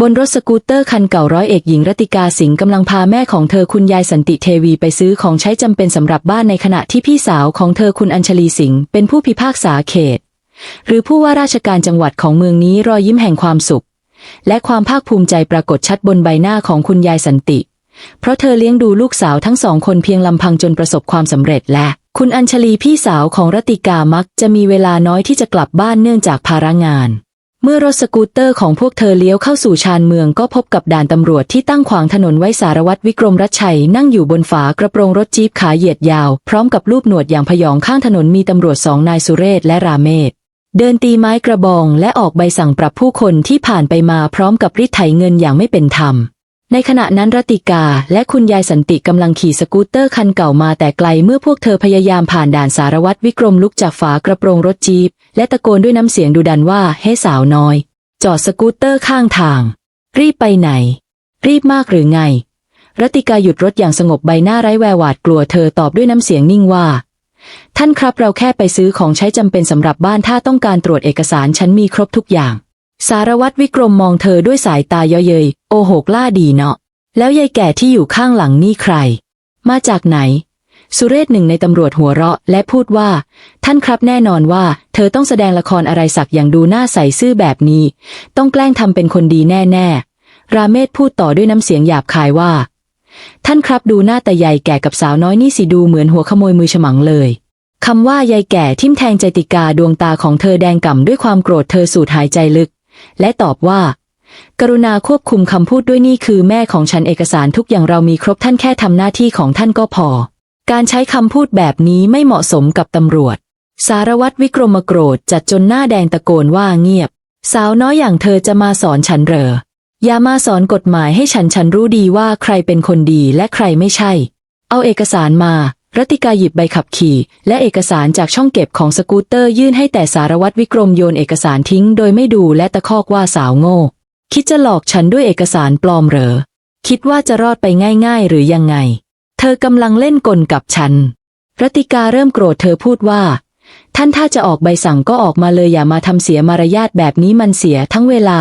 บนรถสกูตเตอร์คันเก่าร้อยเอกหญิงรติกาสิงห์กำลังพาแม่ของเธอคุณยายสันติเทวีไปซื้อของใช้จำเป็นสำหรับบ้านในขณะที่พี่สาวของเธอคุณอัญชลีสิงห์เป็นผู้พิพากษาเขต หรือผู้ว่าราชการจังหวัดของเมืองนี้รอยยิ้มแห่งความสุข และความภาคภูมิใจปรากฏชัดบนใบหน้าของคุณยายสันติ เพราะเธอเลี้ยงดูลูกสาวทั้งสองคนเพียงลำพังจนประสบความสำเร็จและ คุณอัญชลีพี่สาวของรติกามักจะมีเวลาน้อยที่จะกลับบ้านเนื่องจากภาระงาน เมื่อรถสกูตเตอร์ของพวกเธอเลี้ยวเข้าสู่ชานเมืองก็พบกับด่านตำรวจที่ตั้งขวางถนนไว้สารวัตรวิกรมรัชชัยนั่งอยู่บนฝากระโปรงรถจี๊ปขาเหยียดยาว พร้อมกับรูปหนวดอย่างพยองข้างถนนมีตำรวจสองนายสุเรศและราเมศเดินตีไม้กระบองและออกใบสั่งปรับผู้คนที่ผ่านไปมาพร้อมกับริดไถเงินอย่างไม่เป็นธรรม ในขณะนั้นรติกาและคุณยายสันติกำลังขี่สกูตเตอร์คันเก่ามาแต่ไกลเมื่อพวกเธอพยายามผ่านด่านสารวัตรวิกรมลุกจากฝากระโปรงรถจี๊ปและตะโกนด้วยน้ำเสียงดุดันว่าเฮ้สาวน้อย จอดสกูตเตอร์ข้างทาง รีบไปไหน รีบมากหรือไง รติกาหยุดรถอย่างสงบใบหน้าไร้แววหวาดกลัวเธอตอบด้วยน้ำเสียงนิ่งว่า ท่านครับเราแค่ไปซื้อของใช้จำเป็นสำหรับบ้านถ้าต้องการตรวจเอกสารฉันมีครบทุกอย่าง สารวัตรวิกรมมองเธอด้วยสายตาเยาะเยยโอโหกล้าดีเนาะ แล้วยายแก่ที่อยู่ข้างหลังนี่ใคร มาจากไหน สุเรศหนึ่งในตำรวจหัวเราะและพูดว่า ท่านครับแน่นอนว่า เธอต้องแสดงละครอะไรสักอย่างดูหน้าใสซื่อแบบนี้ ต้องแกล้งทำเป็นคนดีแน่ๆ ราเมศพูดต่อด้วยน้ำเสียงหยาบคายว่า ท่านครับดูหน้าแต่ใหญ่แก่กับสาวน้อยนี่สิดูเหมือนหัวขโมยมือฉมังเลยคำว่ายายแก่ทิ่มแทงใจติกาดวงตาของเธอแดงก่ำด้วยความโกรธเธอสูดหายใจลึก และตอบว่า กรุณาควบคุมคำพูดด้วยนี่คือแม่ของฉันเอกสารทุกอย่างเรามีครบท่านแค่ทำหน้าที่ของท่านก็พอ การใช้คำพูดแบบนี้ไม่เหมาะสมกับตำรวจ สารวัตรวิกรมโกรธจัดจนหน้าแดงตะโกนว่าเงียบ สาวน้อยอย่างเธอจะมาสอนฉันเหรออย่ามาสอนกฎหมายให้ฉันฉันรู้ดีว่าใครเป็นคนดีและใครไม่ใช่ เอาเอกสารมา รัติกาหยิบใบขับขี่ และเอกสารจากช่องเก็บของสกูตเตอร์ยื่นให้แต่สารวัตรวิกรมโยนเอกสารทิ้งโดยไม่ดูและตะคอกว่าสาวโง่ คิดจะหลอกฉันด้วยเอกสารปลอมเหรอ คิดว่าจะรอดไปง่ายๆ หรือยังไง เธอกำลังเล่นกลกับฉัน รัติกาเริ่มโกรธเธอพูดว่า ท่านถ้าจะออกใบสั่งก็ออกมาเลยอย่ามาทำเสียมารยาทแบบนี้มันเสียทั้งเวลา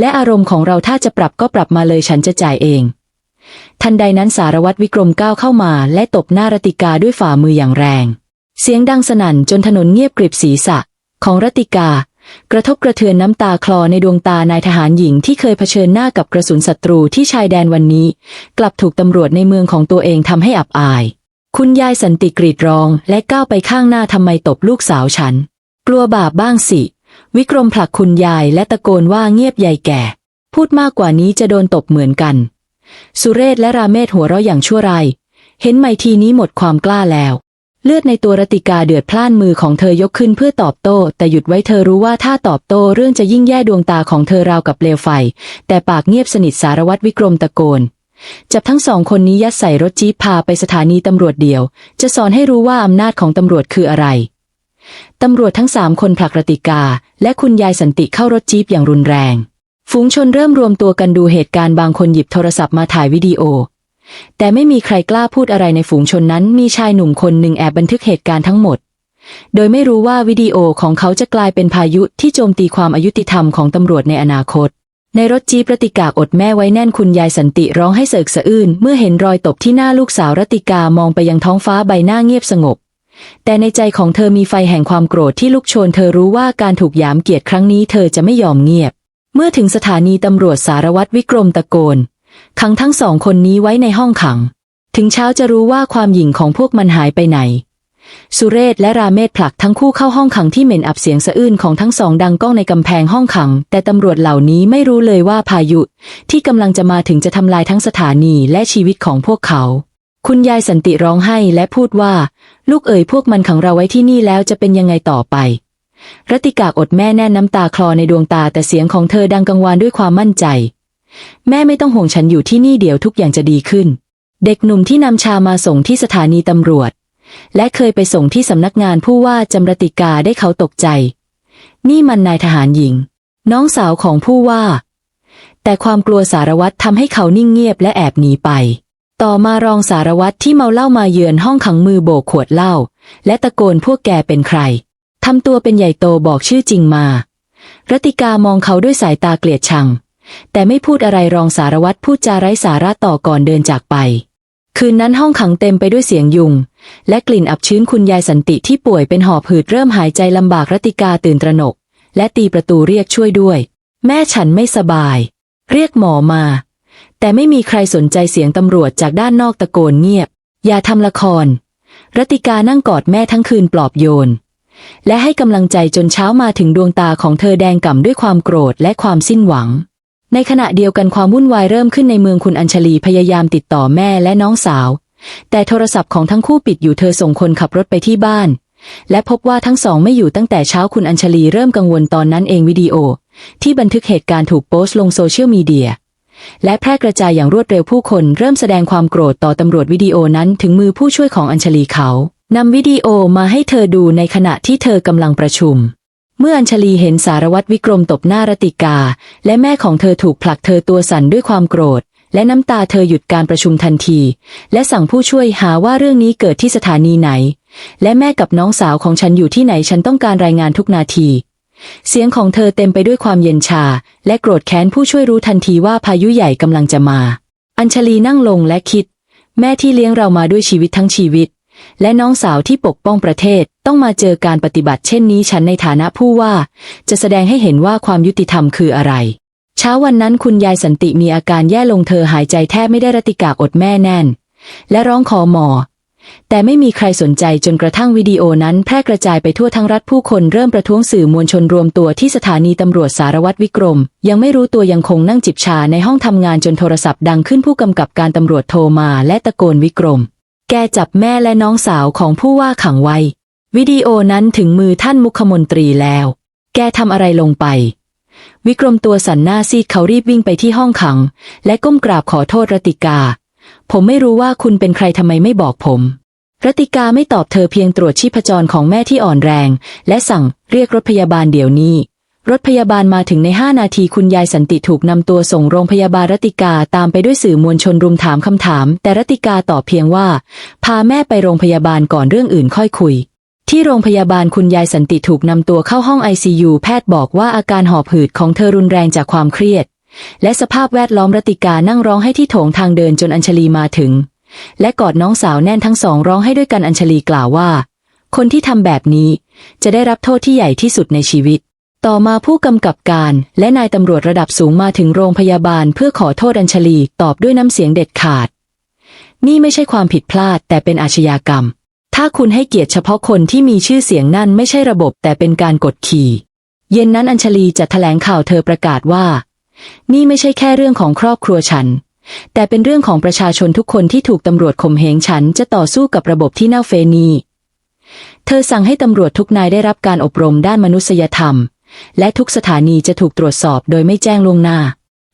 และอารมณ์ของเราถ้าจะปรับก็ปรับมาเลยฉันจะจ่ายเอง ทันใดนั้นสารวัตรวิกรมก้าวเข้ามา และตบหน้ารติกาด้วยฝ่ามืออย่างแรง เสียงดังสนั่นจนถนนเงียบกริบศีรษะ ของรติกา กระทบกระเทือนน้ำตาคลอในดวงตานายทหารหญิงที่เคยเผชิญหน้ากับกระสุนศัตรูที่ชายแดนวันนี้ กลับถูกตำรวจในเมืองของตัวเองทำให้อับอาย คุณยายสันติกรีดร้อง และก้าวไปข้างหน้าทำไมตบลูกสาวฉัน กลัวบาปบ้างสิ วิกรมผลักคุณยายและตะโกนว่าเงียบยายแก่ พูดมากกว่านี้จะโดนตบเหมือนกัน สุเรศและราเมศหัวเราะอย่างชั่วไรายเห็นไหมทีนี้หมดความกล้าแล้ว เลือดในตัวรติกาเดือดพล่านมือของเธอยกขึ้นเพื่อตอบโต้ แต่หยุดไว้เธอรู้ว่าถ้าตอบโต้เรื่องจะยิ่งแย่ดวงตาของเธอราวกับเปลวไฟ แต่ปากเงียบสนิทสารวัตรวิกรมตะโกนจับทั้งสองคนนี้ยัดใส่รถจี๊ปพาไปสถานีตำรวจเดียว จะสอนให้รู้ว่าอำนาจของตำรวจคืออะไร ตำรวจทั้งสามคนผลักรติกา และคุณยายสันติเข้ารถจี๊ปอย่างรุนแรง ฝูงชนเริ่มรวมตัวกันดูเหตุการณ์บางคนหยิบโทรศัพท์มาถ่ายวิดีโอ แต่ไม่มีใครกล้าพูดอะไรในฝูงชนนั้น มีชายหนุ่มคนหนึ่งแอบบันทึกเหตุการณ์ทั้งหมด โดยไม่รู้ว่าวิดีโอของเขาจะกลายเป็นพายุที่โจมตีความอายุติธรรมของตำรวจในอนาคต ในรถจี๊ปรติกาอดแม่ไว้แน่นคุณยายสันติร้องให้เสกสะอื้นเมื่อเห็นรอยตบที่หน้าลูกสาวรติกามองไปยังท้องฟ้าใบหน้าเงียบสงบแต่ในใจของเธอมีไฟแห่งความโกรธที่ลุกโชนเธอรู้ว่าการถูกยามเกียรติครั้งนี้เธอจะไม่ยอมเงียบ เมื่อถึงสถานีตำรวจสารวัตรวิกรมตะโกน ขังทั้งสองคนนี้ไว้ในห้องขัง ถึงเช้าจะรู้ว่าความหยิ่งของพวกมันหายไปไหน สุเรศและราเมศผลักทั้งคู่เข้าห้องขังที่เหม็นอับเสียงสะอื้นของทั้งสองดังก้องในกำแพงห้องขัง แต่ตำรวจเหล่านี้ไม่รู้เลยว่าพายุ ที่กำลังจะมาถึงจะทำลายทั้งสถานีและชีวิตของพวกเขา คุณยายสันติร้องไห้และพูดว่า ลูกเอ๋ยพวกมันขังเราไว้ที่นี่แล้วจะเป็นยังไงต่อไป รติกาอดแม่แน่นน้ำตาคลอในดวงตาแต่เสียงของเธอดังกังวานด้วยความมั่นใจ แม่ไม่ต้องห่วงฉันอยู่ที่นี่เดี๋ยวทุกอย่างจะดีขึ้น เด็กหนุ่มที่นำชามาส่งที่สถานีตำรวจ และเคยไปส่งที่สำนักงานผู้ว่าจำรติกาได้เขาตกใจ นี่มันนายทหารหญิง น้องสาวของผู้ว่า แต่ความกลัวสารวัตรทำให้เขานิ่งเงียบและแอบหนีไป ต่อมารองสารวัตรที่เมาเหล้ามาเยือนห้องขังมือโบกขวดเหล้าและตะโกนพวกแกเป็นใคร ทำตัวเป็นใหญ่โตบอกชื่อจริงมารติกามองเขาด้วยสายตาเกลียดชัง แต่ไม่พูดอะไรรองสารวัตรพูดจาไร้สาระต่อก่อนเดินจากไป คืนนั้นห้องขังเต็มไปด้วยเสียงยุง และกลิ่นอับชื้นคุณยายสันติที่ป่วยเป็นหอบหืดเริ่มหายใจลำบากรติกาตื่นตระหนก และตีประตูเรียกช่วยด้วย แม่ฉันไม่สบาย เรียกหมอมา แต่ไม่มีใครสนใจเสียงตำรวจจากด้านนอกตะโกนเงียบ อย่าทำละครรติกานั่งกอดแม่ทั้งคืนปลอบโยน และให้กำลังใจจนเช้ามาถึงดวงตาของเธอแดงก่ำด้วยความโกรธและความสิ้นหวัง ในขณะเดียวกันความวุ่นวายเริ่มขึ้นในเมืองคุณอัญชลีพยายามติดต่อแม่และน้องสาว แต่โทรศัพท์ของทั้งคู่ปิดอยู่เธอส่งคนขับรถไปที่บ้าน และพบว่าทั้งสองไม่อยู่ตั้งแต่เช้าคุณอัญชลีเริ่มกังวลตอนนั้นเองวิดีโอ ที่บันทึกเหตุการณ์ถูกโพสต์ลงโซเชียลมีเดียและแพร่กระจายอย่างรวดเร็วผู้คนเริ่มแสดงความโกรธต่อตำรวจวิดีโอนั้นถึงมือผู้ช่วยของอัญชลีเขา นำวิดีโอมาให้เธอดูในขณะที่เธอกำลังประชุม เมื่ออัญชลีเห็นสารวัตรวิกรมตบหน้ารติกา และแม่ของเธอถูกผลักเธอตัวสั่นด้วยความโกรธ และน้ำตาเธอหยุดการประชุมทันที และสั่งผู้ช่วยหาว่าเรื่องนี้เกิดที่สถานีไหน และแม่กับน้องสาวของฉันอยู่ที่ไหนฉันต้องการรายงานทุกนาทีเสียงของเธอเต็มไปด้วยความเย็นชา และโกรธแค้นผู้ช่วยรู้ทันทีว่าพายุใหญ่กำลังจะมา อัญชลีนั่งลงและคิด แม่ที่เลี้ยงเรามาด้วยชีวิตทั้งชีวิต และน้องสาวที่ปกป้องประเทศต้องมาเจอการปฏิบัติเช่นนี้ฉันในฐานะผู้ว่า จะแสดงให้เห็นว่าความยุติธรรมคืออะไร เช้าวันนั้นคุณยายสันติมีอาการแย่ลงเธอหายใจแทบไม่ได้รติกาอดแม่แน่น และร้องขอหมอ แต่ไม่มีใครสนใจจนกระทั่งวิดีโอนั้นแพร่กระจายไปทั่วทั้งรัฐผู้คนเริ่มประท้วงสื่อมวลชนรวมตัวที่สถานีตำรวจสารวัตรวิกรม ยังไม่รู้ตัวยังคงนั่งจิบชาในห้องทำงานจนโทรศัพท์ดังขึ้นผู้กำกับการตำรวจโทรมาและตะโกนวิกรม แกจับแม่และน้องสาวของผู้ว่าขังไว้ วิดีโอนั้นถึงมือท่านมุขมนตรีแล้ว แกทำอะไรลงไป วิกรมตัวสันหน้าซีดเขารีบวิ่งไปที่ห้องขัง และก้มกราบขอโทษรติกา ผมไม่รู้ว่าคุณเป็นใครทำไมไม่บอกผม รติกาไม่ตอบเธอเพียงตรวจชีพจรของแม่ที่อ่อนแรง และสั่งเรียกรถพยาบาลเดี๋ยวนี้ รถพยาบาลมาถึงในห้านาทีคุณยายสันติถูกนำตัวส่งโรงพยาบาลรติกาตามไปด้วยสื่อมวลชนรุมถามคำถาม แต่รติกาตอบเพียงว่า พาแม่ไปโรงพยาบาลก่อนเรื่องอื่นค่อยคุย ที่โรงพยาบาลคุณยายสันติถูกนำตัวเข้าห้อง ICU แพทย์บอกว่าอาการหอบหืดของเธอรุนแรงจากความเครียด และสภาพแวดล้อมรติกานั่งร้องให้ที่โถงทางเดินจนอัญชลีมาถึง และกอดน้องสาวแน่นทั้งสองร้องให้ด้วยกันอัญชลีกล่าวว่า คนที่ทำแบบนี้ จะได้รับโทษที่ใหญ่ที่สุดในชีวิต ต่อมาผู้กำกับการและนายตำรวจระดับสูงมาถึงโรงพยาบาลเพื่อขอโทษอัญชลีตอบด้วยน้ำเสียงเด็ดขาด นี่ไม่ใช่ความผิดพลาดแต่เป็นอาชญากรรม ถ้าคุณให้เกียรติเฉพาะคนที่มีชื่อเสียงนั่นไม่ใช่ระบบแต่เป็นการกดขี่ เย็นนั้นอัญชลีจะแถลงข่าวเธอประกาศว่า นี่ไม่ใช่แค่เรื่องของครอบครัวฉัน แต่เป็นเรื่องของประชาชนทุกคนที่ถูกตำรวจข่มเหงฉันจะต่อสู้กับระบบที่เน่าเฟนี เธอสั่งให้ตำรวจทุกนายได้รับการอบรมด้านมนุษยธรรม และทุกสถานีจะถูกตรวจสอบโดยไม่แจ้งล่วงหน้า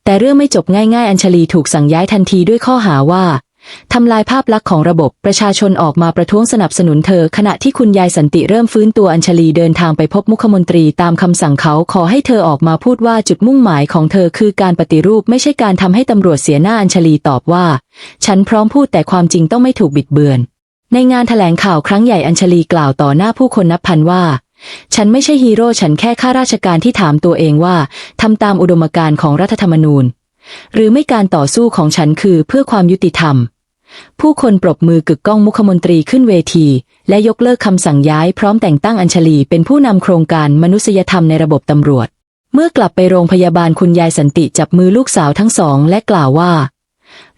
แต่เรื่องไม่จบง่าย ๆ อัญชลีถูกสั่งย้ายทันทีด้วยข้อหาว่าทำลายภาพลักษณ์ของระบบประชาชนออกมาประท้วงสนับสนุนเธอ ขณะที่คุณยายสันติเริ่มฟื้นตัวอัญชลีเดินทางไปพบมุขมนตรีตามคำสั่งเขาขอให้เธอออกมาพูดว่าจุดมุ่งหมายของเธอคือการปฏิรูปไม่ใช่การทำให้ตำรวจเสียหน้าอัญชลีตอบว่า ฉันพร้อมพูดแต่ความจริงต้องไม่ถูกบิดเบือน ในงานแถลงข่าวครั้งใหญ่อัญชลีกล่าวต่อหน้าผู้คนนับพันว่า ฉันไม่ใช่ฮีโร่ฉันแค่ข้าราชการที่ถามตัวเองว่าทำตามอุดมการณ์ของรัฐธรรมนูญ หรือไม่การต่อสู้ของฉันคือเพื่อความยุติธรรม ผู้คนปรบมือกึกก้องมุขมนตรีขึ้นเวที และยกเลิกคำสั่งย้ายพร้อมแต่งตั้งอัญชลีเป็นผู้นำโครงการมนุษยธรรมในระบบตำรวจ เมื่อกลับไปโรงพยาบาลคุณยายสันติจับมือลูกสาวทั้งสองและกล่าวว่า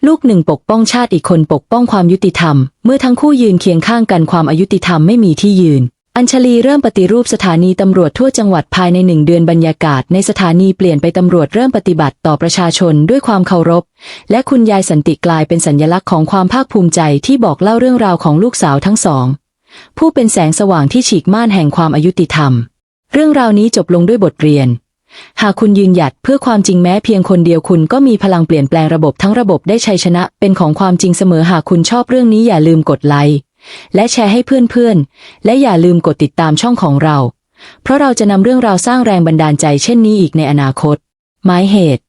ลูกหนึ่งปกป้องชาติอีกคนปกป้องความยุติธรรม เมื่อทั้งคู่ยืนเคียงข้างกันความอายุติธรรมไม่มีที่ยืน อัญชลีเริ่มปฏิรูปสถานีตำรวจทั่วจังหวัดภายในหนึ่งเดือนบรรยากาศในสถานีเปลี่ยนไปตำรวจเริ่มปฏิบัติต่อประชาชนด้วยความเคารพ และคุณยายสันติกลายเป็นสัญลักษณ์ของความภาคภูมิใจที่บอกเล่าเรื่องราวของลูกสาวทั้งสอง ผู้เป็นแสงสว่างที่ฉีกม่านแห่งความอายุติธรรม เรื่องราวนี้จบลงด้วยบทเรียน หากคุณยืนหยัดเพื่อความจริงแม้เพียงคนเดียวคุณก็มีพลังเปลี่ยนแปลงระบบทั้งระบบได้ชัยชนะเป็นของความจริงเสมอหากคุณชอบเรื่องนี้อย่าลืมกดไลค์ และแชร์ให้เพื่อนๆ และอย่าลืมกดติดตามช่องของเรา เพราะเราจะนำเรื่องราวสร้างแรงบันดาลใจเช่นนี้อีกในอนาคต หมายเหตุ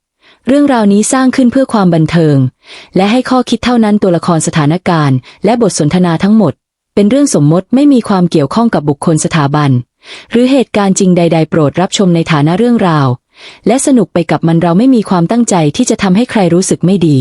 เรื่องราวนี้สร้างขึ้นเพื่อความบันเทิง และให้ข้อคิดเท่านั้นตัวละครสถานการณ์ และบทสนทนาทั้งหมด เป็นเรื่องสมมติไม่มีความเกี่ยวข้องกับบุคคลสถาบัน หรือเหตุการณ์จริงใด ๆ โปรดรับชมในฐานะเรื่องราว และสนุกไปกับมันเราไม่มีความตั้งใจที่จะทำให้ใครรู้สึกไม่ดี